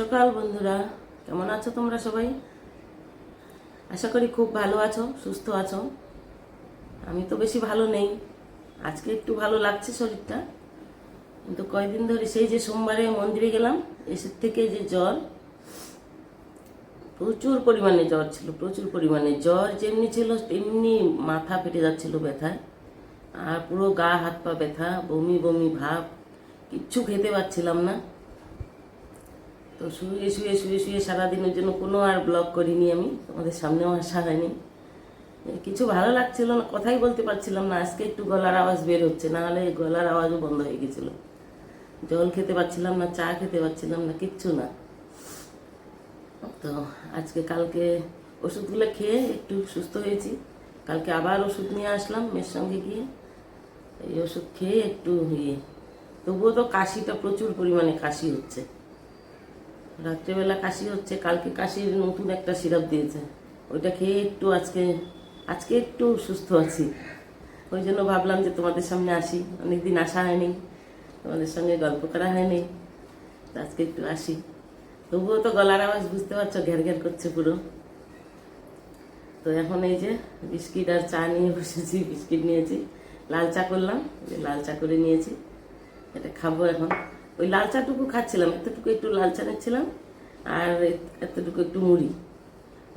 সকাল বন্ধুরা, কেমন আছো তোমরা সবাই? আশা করি খুব ভালো আছো, সুস্থ আছো। আমি তো বেশি ভালো নেই, আজকে একটু ভালো লাগছে শরীরটা। কিন্তু কয়েকদিন ধরে সেই যে সোমবারে মন্দিরে গেলাম এসের থেকে যে জ্বর, প্রচুর পরিমাণে জ্বর ছিল, প্রচুর পরিমাণে। জ্বর যেমনি ছিল, তেমনি মাথা ফেটে যাচ্ছিল ব্যথায়। আর পুরো গা, হাত পা ব্যথা, বমি বমি, ভাব, কিচ্ছু খেতে পারছিলাম না। তো শুয়ে শুয়ে শুয়ে শুয়ে সারাদিনের জন্য কোনো আর ব্লগ করিনি আমি। তোমাদের সামনেও আসা হয়নি। কিছু ভালো লাগছিল না, কথাই বলতে পারছিলাম না। আজকে একটু গলার আওয়াজ বের হচ্ছে, না হলে গলার আওয়াজও বন্ধ হয়ে গেছিল। জল খেতে পারছিলাম না, চা খেতে পারছিলাম না, কিচ্ছু না। তো আজকে কালকে ওষুধগুলো খেয়ে একটু সুস্থ হয়েছি। কালকে আবার ওষুধ নিয়ে আসলাম মেয়ের সঙ্গে গিয়ে। এই ওষুধ খেয়ে একটু ইয়ে। তবুও তো কাশিটা প্রচুর পরিমাণে কাশি হচ্ছে। রাত্রেবেলা কাশি হচ্ছে, কালকে কাশির নতুন একটা সিরাপ দিয়েছে। ওইটা খেয়ে একটু আজকে আজকে একটু সুস্থ আছি। ওই জন্য ভাবলাম যে তোমাদের সামনে আসি। অনেকদিন আসা হয়নি, তোমাদের সঙ্গে গল্প করা হয়নি আজকে একটু আসি। তবুও তো গলার আওয়াজ বুঝতে পারছ, ঘের ঘের করছে পুরো। তো এখন এই যে বিস্কিট আর চা নিয়ে বসেছি, বিস্কিট নিয়েছি। লাল চা করলাম লাল চা করে নিয়েছি। এটা খাব এখন। ওই লাল চাটুকু খাচ্ছিলাম, এতটুকু একটু লাল চা নিচ্ছিলাম আর এতটুকু একটু মুড়ি।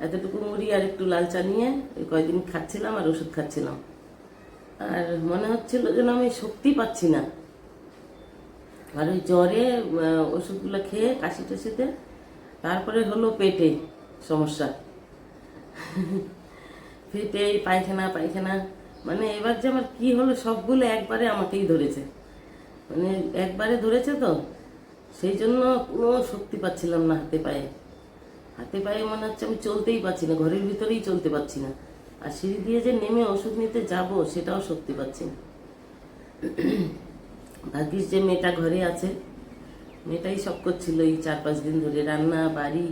এতটুকু মুড়ি আর একটু লাল চা নিয়ে ওই কয়েকদিন খাচ্ছিলাম আর ওষুধ খাচ্ছিলাম। আর মনে হচ্ছিল যেন আমি শক্তি পাচ্ছি না। আর ওই জ্বরে ওষুধগুলো খেয়ে, কাশি টাশিতে, তারপরে হলো পেটে সমস্যা। পেটে পায়খানা পায়খানা মানে এবার যে আমার কি হলো সবগুলো একবারে আমাকেই ধরেছে। মানে একবারে ধরেছে তো, সেই জন্য কোনো শক্তি পাচ্ছিলাম না হাতে পায়ে। হাতে পায়ে মনে হচ্ছে আমি চলতেই পারছি না, ঘরের ভিতরেই চলতে পারছি না। আর সিঁড়ি দিয়ে যে নেমে ওষুধ নিতে যাব, সেটাও শক্তি পাচ্ছি না। ভাগ্যিস যে মেয়েটা ঘরে আছে, মেয়েটাই সব করছিল এই চার পাঁচ দিন ধরে, রান্না, বাড়ি,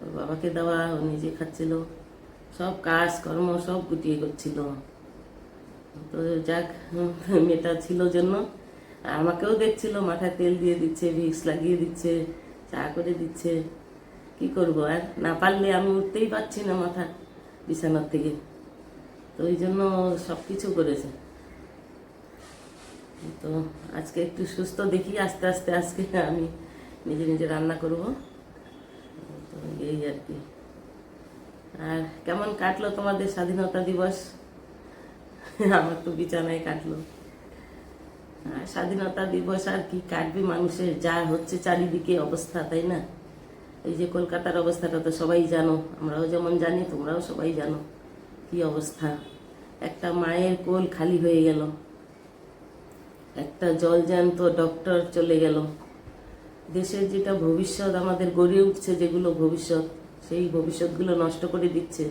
ওর বাবাকে দেওয়া, ও নিজে খাচ্ছিল। সব কাজ, কর্ম সব গুটিয়ে করছিল। তো যাক, মেয়েটা ছিল জন্য আর আমাকেও দেখছিল, মাথায় তেল দিয়ে দিচ্ছে, ভিক্স লাগিয়ে দিচ্ছে, চা করে দিচ্ছে। কি করব আর? না পারলে আমি উঠতেই পারছি না মাথা বিছানার থেকে। তো ওই জন্য সব কিছু করেছে। তো আজকে একটু সুস্থ দেখি, আস্তে আস্তে আজকে আমি নিজে নিজে রান্না করব। তো এই আর কি। আর কেমন কাটলো তোমাদের স্বাধীনতা দিবস? আমার তো বিছানায় কাটলো। স্বাধীনতা দিবস আর কি কাটবে মানুষের, যা হচ্ছে চারিদিকে অবস্থা, তাই না? এই যে কলকাতার অবস্থাটা তো সবাই জানো, আমরাও যেমন জানি, তোমরাও সবাই জানো কি অবস্থা। একটা মায়ের কোল খালি হয়ে গেল, একটা জলজ্যান্ত ডক্টর চলে গেল। দেশের যেটা ভবিষ্যৎ, আমাদের গড়ে উঠছে যেগুলো ভবিষ্যৎ, সেই ভবিষ্যৎগুলো নষ্ট করে দিচ্ছে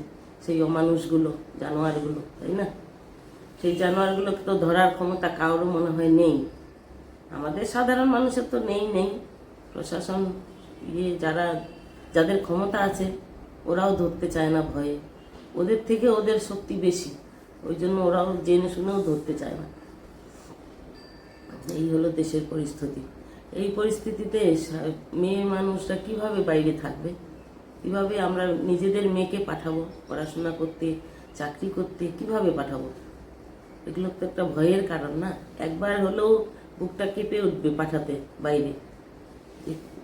সেই অমানুষগুলো, জানোয়ারগুলো, তাই না? সেই জানোয়ারগুলোকে তো ধরার ক্ষমতা কারোর মনে হয় নেই। আমাদের সাধারণ মানুষের তো নেই নেই। প্রশাসন ইয়ে যারা, যাদের ক্ষমতা আছে, ওরাও ধরতে চায় না ভয়ে। ওদের থেকে ওদের শক্তি বেশি। ওই জন্য ওরাও জেনে শুনেও ধরতে চায় না। এই হলো দেশের পরিস্থিতি। এই পরিস্থিতিতে মেয়ে মানুষরা কীভাবে বাইরে থাকবে? কীভাবে আমরা নিজেদের মেয়েকে পাঠাবো? পড়াশোনা করতে, চাকরি করতে কীভাবে পাঠাবো? এগুলো তো একটা ভয়ের কারণ না? একবার হলেও বুকটা কেঁপে উঠবে পাঠাতে, বাইরে।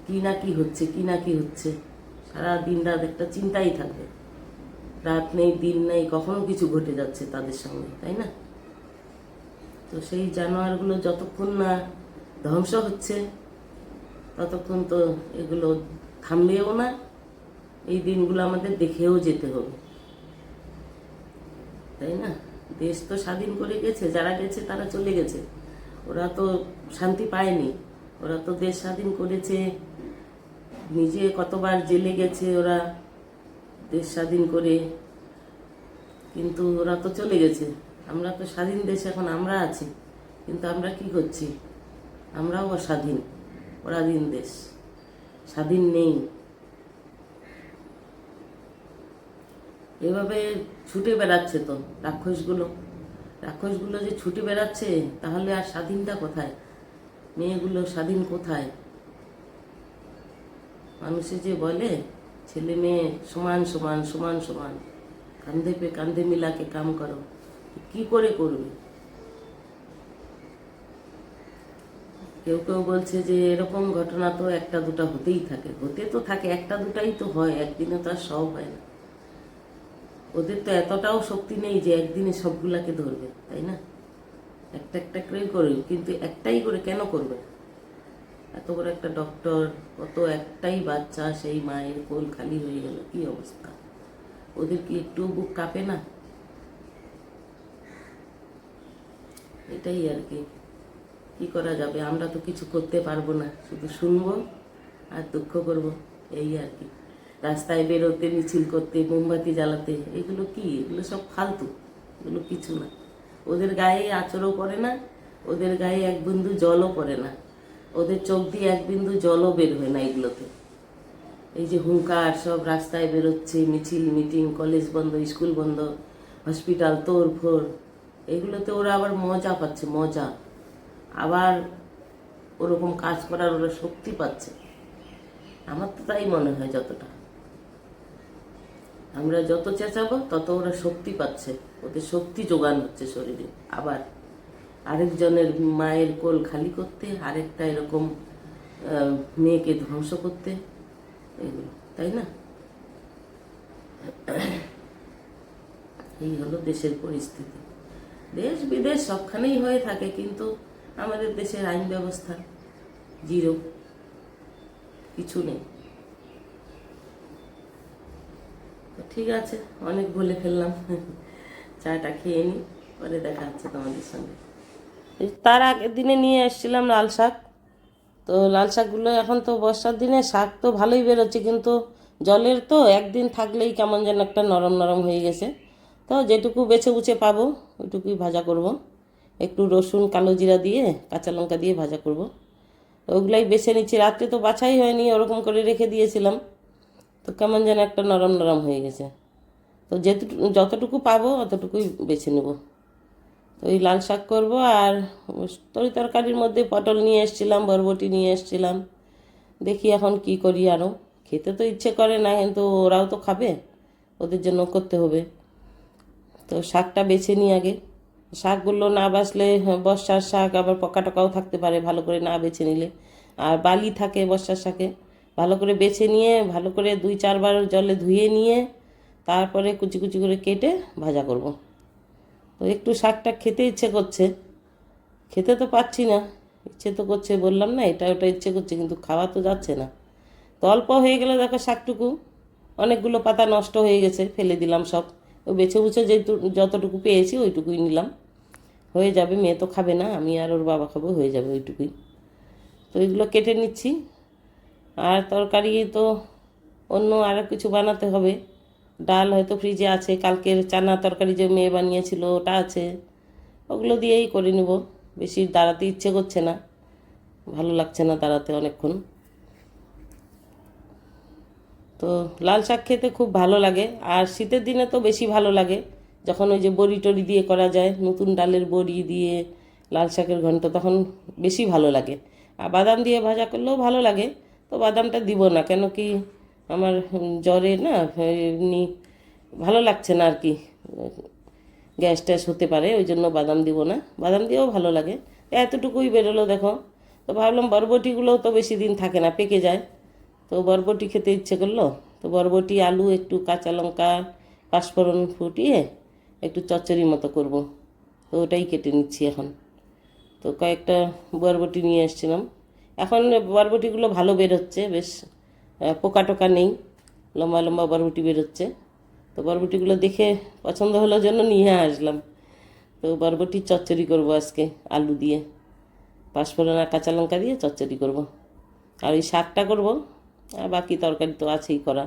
কি না কি হচ্ছে, কি না কি হচ্ছে? সারা দিন রাত একটা চিন্তাই থাকবে। রাত নেই, দিন নেই, কখনো কিছু ঘটে যাচ্ছে তাদের সঙ্গে তাই না? তো সেই জানোয়ারগুলো যতক্ষণ না ধ্বংস হচ্ছে, ততক্ষণ তো এগুলো থামবেও না। এই দিনগুলো আমাদের দেখেও যেতে হবে। তাই না? দেশ তো স্বাধীন করে গেছে, যারা গেছে তারা চলে গেছে। ওরা তো শান্তি পায়নি। ওরা তো দেশ স্বাধীন করেছে। নিজে কতবার জেলে গেছে ওরা, দেশ স্বাধীন করে। কিন্তু ওরা তো চলে গেছে। আমরা তো স্বাধীন দেশ, এখন আমরা আছি। কিন্তু আমরা কি করছি? আমরাও অস্বাধীন, পরাধীন দেশ। স্বাধীন নেই। এভাবে ছুটে বেড়াচ্ছে তো রাক্ষসগুলো। রাক্ষসগুলো যে ছুটে বেড়াচ্ছে, তাহলে আর স্বাধীনটা কোথায়? মেয়েগুলো স্বাধীন কোথায়? মানুষে যে বলে, ছেলে মেয়ে সমান সমান সমান সমান। কান্ধে পে কান্ধে মিলাকে কাম করো। কি করে করবে? কেউ কেউ বলছে যে এরকম ঘটনা তো একটা দুটা হতেই থাকে। হতে তো থাকে, একটা দুটাই তো হয়, একদিনে তো আর সব হয় না। ওদের তো এতটাও শক্তি নেই যে একদিনে সবগুলাকে ধরবে, তাই না? একটা একটা করেই করবে কিন্তু একটাই করে কেন করবে? এত বড় একটা ডক্টর কত একটাই বাচ্চা সেই মায়ের কোল খালি হয়ে গেল, কি অবস্থা? ওদের কি একটু বুক কাঁপে না? এটাই আর কি। কি করা যাবে? আমরা তো কিছু করতে পারব না, শুধু শুনব আর দুঃখ করব, এই আর কি। রাস্তায় বেরোতে, মিছিল করতে, মোমবাতি জ্বালাতে, এগুলো কি? এগুলো সব ফালতু। এগুলো কিছু না। ওদের গায়ে আচরও পড়ে না, ওদের গায়ে এক বিন্দু জলও পড়ে না। ওদের চোখ দিয়ে এক বিন্দু জলও বের হয় না এগুলোতে। এই যে হুঙ্কার, সব রাস্তায় বেরোচ্ছে, মিছিল, মিটিং, কলেজ বন্ধ, স্কুল বন্ধ, হসপিটাল তোর ফোর এগুলোতে ওরা আবার মজা পাচ্ছে, মজা। আবার ওরকম কাজ করার ওরা শক্তি পাচ্ছে। আমার তো তাই মনে হয় যতটা। আমরা যত চেঁচাবো, তত ওরা শক্তি পাচ্ছে। ওদের শক্তি যোগান হচ্ছে শরীরে। আবার আরেকজনের মায়ের কোল খালি করতে, আরেকটা এরকম মেয়েকে ধ্বংস করতে, এগুলো, তাই না? এই হলো দেশের পরিস্থিতি। দেশ বিদেশ সবখানেই হয়ে থাকে, কিন্তু আমাদের দেশের আইন ব্যবস্থা জিরো। কিছু নেই তো ঠিক আছে, অনেক বলে ফেললাম। চাটা খেয়ে নিই পরে দেখা হচ্ছে তোমাদের সঙ্গে। তার আগের দিনে নিয়ে এসেছিলাম লাল শাক। তো লাল শাকগুলো এখন তো বর্ষার দিনে শাক তো ভালোই বেরোচ্ছে, কিন্তু জলের তো একদিন থাকলেই কেমন যেন একটা নরম নরম হয়ে গেছে। তো যেটুকু বেছে বুছে পাবো, ওইটুকুই ভাজা করব। একটু রসুন, কালো জিরা দিয়ে, কাঁচা লঙ্কা দিয়ে ভাজা করব। ওগুলাই বেছে নিচ্ছি। রাত্রে তো বাছাই হয়নি, ওরকম করে রেখে দিয়েছিলাম। তো কেমন যেন একটা নরম নরম হয়ে গেছে। তো যেটুকু যতটুকু পাবো অতটুকুই বেছে নেব। তো ওই লাল শাক করব আর তরি তরকারির মধ্যে পটল নিয়ে এসেছিলাম বরবটি নিয়ে এসেছিলাম। দেখি এখন কি করি আরও খেতে তো ইচ্ছে করে না কিন্তু ওরাও তো খাবে ওদের জন্য করতে হবে। তো শাকটা বেছে নিই আগে। শাকগুলো না হ্যাঁ, বর্ষার শাক আবার পকা টকাও থাকতে পারে ভালো করে না বেছে নিলে। আর বালি থাকে বর্ষার শাকে। ভালো করে বেছে নিয়ে, ভালো করে দুই চারবার জলে ধুয়ে নিয়ে, তারপরে কুচি কুচি করে কেটে ভাজা করব। তো একটু শাকটা খেতে ইচ্ছে করছে। খেতে তো পাচ্ছি না। ইচ্ছে তো করছে, বললাম না, এটা ওটা ইচ্ছে করছে, কিন্তু খাওয়া তো যাচ্ছে না। তো অল্প হয়ে গেলে দেখো শাকটুকু। অনেকগুলো পাতা নষ্ট হয়ে গেছে, ফেলে দিলাম সব। ওই বেছে বুছে যেটু যতটুকু পেয়েছি ওইটুকুই নিলাম। হয়ে যাবে, মেয়ে তো খাবে না, আমি আর ওর বাবা খাব, হয়ে যাবে ওইটুকুই। তো এগুলো কেটে নিচ্ছি। আর তরকারি তো অন্য আরও কিছু বানাতে হবে। ডাল হয়তো ফ্রিজে আছে, কালকের চানা তরকারি যে মেয়ে বানিয়েছিল ওটা আছে। ওগুলো দিয়েই করে নেব, বেশি দাঁড়াতে ইচ্ছে করছে না। ভালো লাগছে না দাঁড়াতে অনেকক্ষণ। তো লাল শাক খেতে খুব ভালো লাগে, আর শীতের দিনে তো বেশি ভালো লাগে। যখন ওই যে বড়ি টড়ি দিয়ে করা যায়, নতুন ডালের বড়ি দিয়ে লাল শাকের ঘন্ট, তখন বেশি ভালো লাগে। আর বাদাম দিয়ে ভাজা করলেও ভালো লাগে। তো বাদামটা দিব না, কেন কি আমার জ্বরে না এমনি ভালো লাগছে না আর কি। গ্যাস ট্যাস হতে পারে, ওই জন্য বাদাম দিব না। বাদাম দিয়েও ভালো লাগে। এতটুকুই বেরোলো দেখো। তো ভাবলাম বরবটিগুলোও তো বেশি দিন থাকে না, পেকে যায়। তো বরবটি খেতে ইচ্ছে করল। তো বরবটি, আলু, একটু কাঁচা লঙ্কা, পাঁচফোড়ন ফুটিয়ে একটু চচ্চড়ি মতো করব। তো ওটাই কেটে নিচ্ছি এখন। তো কয়েকটা বরবটি নিয়ে এসেছিলাম এখন বরবটিগুলো ভালো বেরোচ্ছে, বেশ পোকা টোকা নেই, লম্বা লম্বা বরবটি বেরোচ্ছে। তো বরবটিগুলো দেখে পছন্দ হলো জন্য নিয়ে আসলাম। তো বরবটির চচ্চড়ি করব আজকে, আলু দিয়ে। পাঁচফোড়ন আর কাঁচা লঙ্কা দিয়ে চচ্চড়ি করব। আর ওই শাকটা করব, আর বাকি তরকারি তো আছেই করা।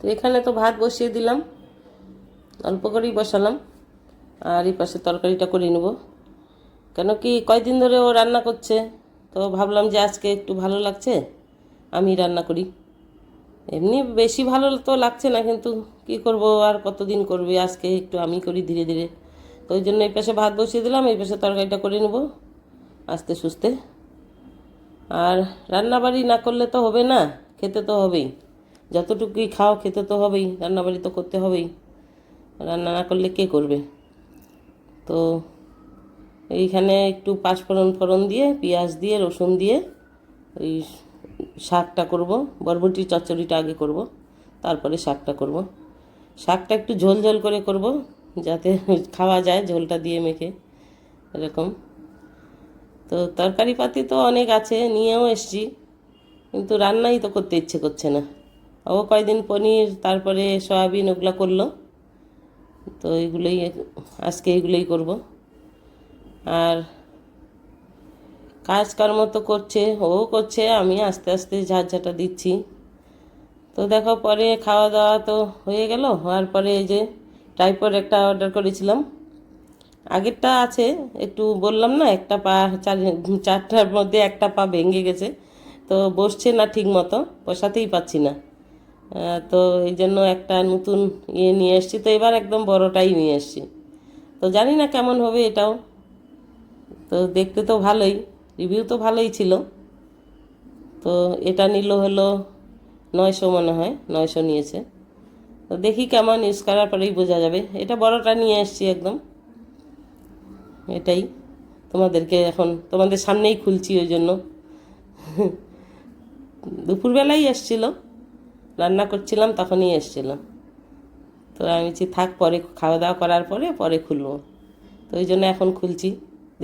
তো এখানে তো ভাত বসিয়ে দিলাম। অল্প করেই বসালাম। আর এই পাশে তরকারিটা করে নেব। কেন কি কয়দিন ধরে ও রান্না করছে, তো ভাবলাম যে আজকে একটু ভালো লাগছে, আমি রান্না করি। এমনি বেশি ভালো তো লাগছে না, কিন্তু কি করব, আর কতদিন করবে, আজকে একটু আমি করি ধীরে ধীরে। তো ওই জন্য এই পাশে ভাত বসিয়ে দিলাম, এই পাশে তরকারিটা করে নেব, আস্তে সুস্তে আর রান্নাবাড়ি না করলে তো হবে না, খেতে তো হবেই। যতটুকুই খাও খেতে তো হবেই, রান্নাবাড়ি তো করতে হবেই। রান্না না করলে কে করবে? তো এইখানে একটু পাঁচফোড়ন ফোড়ন দিয়ে, পেঁয়াজ দিয়ে, রসুন দিয়ে ওই শাকটা করব, বরবটির চচ্চড়িটা আগে করব, তারপরে শাকটা করব। শাকটা একটু ঝোল ঝোল করে করব, যাতে খাওয়া যায় ঝোলটা দিয়ে মেখে, এরকম। তো তরকারি পাতি তো অনেক আছে, নিয়েও এসছি, কিন্তু রান্নাই তো করতে ইচ্ছে করছে না। ও কয়দিন পনির, তারপরে সয়াবিন ওগুলো করল। তো এগুলোই আজকে এগুলোই করব। আর কাজকর্ম তো করছে, ও করছে, আমি আস্তে আস্তে ঝাঁঝাটা দিচ্ছি। তো দেখো, পরে খাওয়া দাওয়া তো হয়ে গেল। হওয়ার পরে এই যে টাইপর একটা অর্ডার করেছিলাম। আগেরটা আছে, একটু বললাম না, একটা পা চার, চারটার মধ্যে একটা পা ভেঙে গেছে। তো বসছে না ঠিক মতো বসাতেই পাচ্ছি না। তো এই জন্য একটা নতুন ইয়ে নিয়ে এসেছি। তো এবার একদম বড়টাই নিয়ে এসেছি। তো জানি না কেমন হবে এটাও। তো দেখতে তো ভালোই রিভিউ তো ভালোই ছিল। তো এটা নিল হলো নয়শো মনে হয়, নয়শো নিয়েছে। তো দেখি কেমন ইউজ করার পরেই বোঝা যাবে। এটা বড়টা নিয়ে এসেছি একদম। এটাই। তোমাদেরকে এখন, তোমাদের সামনেই খুলছি ওই জন্য। দুপুরবেলাই এসছিল। রান্না করছিলাম, তখনই এসছিলাম তো আমি বলছি, থাক, পরে খাওয়া দাওয়া করার পরে পরে খুলবো। তো ওই জন্য এখন খুলছি।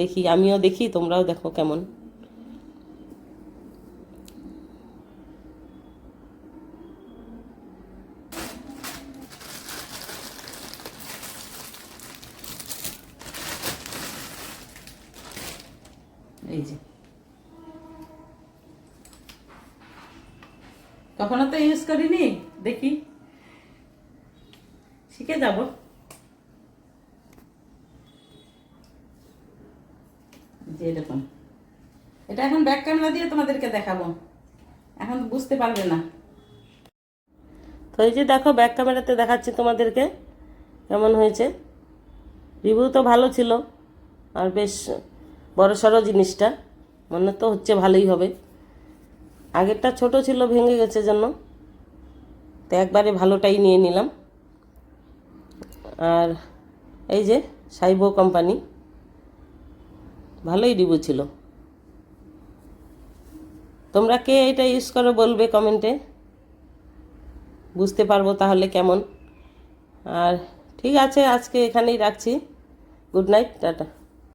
দেখি, আমিও দেখি, তোমরাও দেখো কেমন এই যে কখনো তো ইউজ করিনি, দেখি। শিখে যাব। যে এরকম এটা এখন ব্যাক ক্যামেরা দিয়ে তোমাদেরকে দেখাবো। এখন বুঝতে পারবে না। তো এই যে দেখো ব্যাক ক্যামেরাতে দেখাচ্ছি তোমাদেরকে কেমন হয়েছে। রিভিউ তো ভালো ছিল, আর বেশ বড় সড়ো জিনিসটা। মনে তো হচ্ছে ভালোই হবে। আগেরটা ছোট ছিল, ভেঙে গেছে জন্য তো একবারে ভালোটাই নিয়ে নিলাম। আর এই যে সাইবো কোম্পানি, ভালোই রিভিউ ছিল। তোমরা কে এটা ইউজ করো বলবে কমেন্টে। বুঝতে পারব তাহলে কেমন। আর ঠিক আছে, আজকে এখানেই রাখছি। Good night, tata.